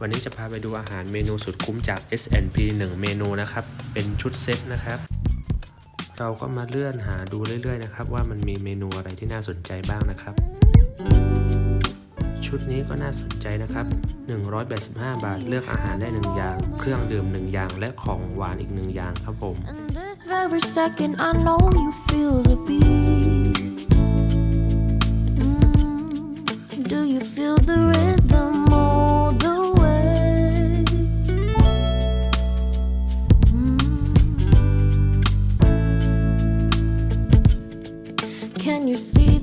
วันนี้จะพาไปดูอาหารเมนูสุดคุ้มจาก S&P 1 เมนูนะครับ เป็นชุดเซตนะครับ เราก็มาเลื่อนหาดูเรื่อยๆนะครับ ว่ามันมีเมนูอะไรที่น่าสนใจบ้างนะครับ ชุดนี้ก็น่าสนใจนะครับ 185 บาทเลือกอาหารได้ 1 อย่าง เครื่องดื่ม 1 อย่าง และของหวานอีก 1 อย่างครับผม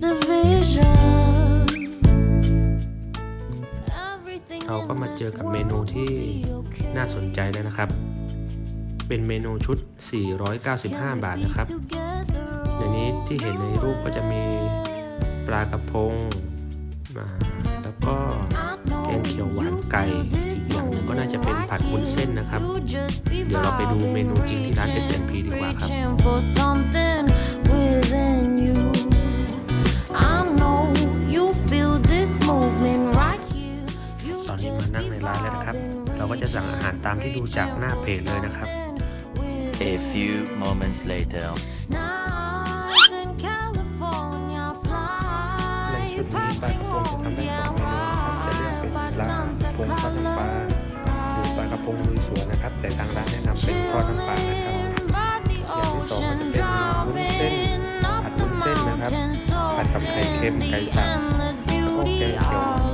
the vision? Everything เราก็มาเจอกับเมนูที่น่าสนใจแล้วนะครับ เป็นเมนูชุด 495 บาทนะครับในนี้ที่เห็นในรูปก็จะมีปลากระพงอ่าแล้วก็แกงเขียวหวานไก่อีกอย่างหนึ่งก็น่าจะเป็นผัดวุ้นเส้นนะครับ เดี๋ยวเราไปดูเมนูจริงที่ร้าน S&P ดีกว่าครับ You ตอนนี้มานั่งในร้านแล้วนะครับ เราก็จะสั่งอาหารตามที่ดูจากหน้าเพจเลยนะครับ A few moments later. Nights in California, ใน fly ชุดนี้ปลากระพงจะทำได้สองเมนูนะครับจะเลือกเป็นปลากระพงทอดน้ำปลาหรือปลากระพงลุยสวนนะครับ แต่ทางร้านแนะนำเป็นทอดน้ำปลานะครับ อย่างที่สองก็จะเป็นวุ้นเส้นผัดวุ้นเส้นนะครับผัดกับไข่เค็มไก่สับแล้วก็แกงเขียว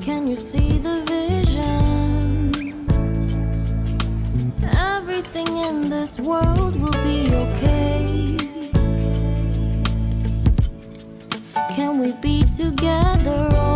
Can you see the vision? Everything in this world will be okay. Can we be together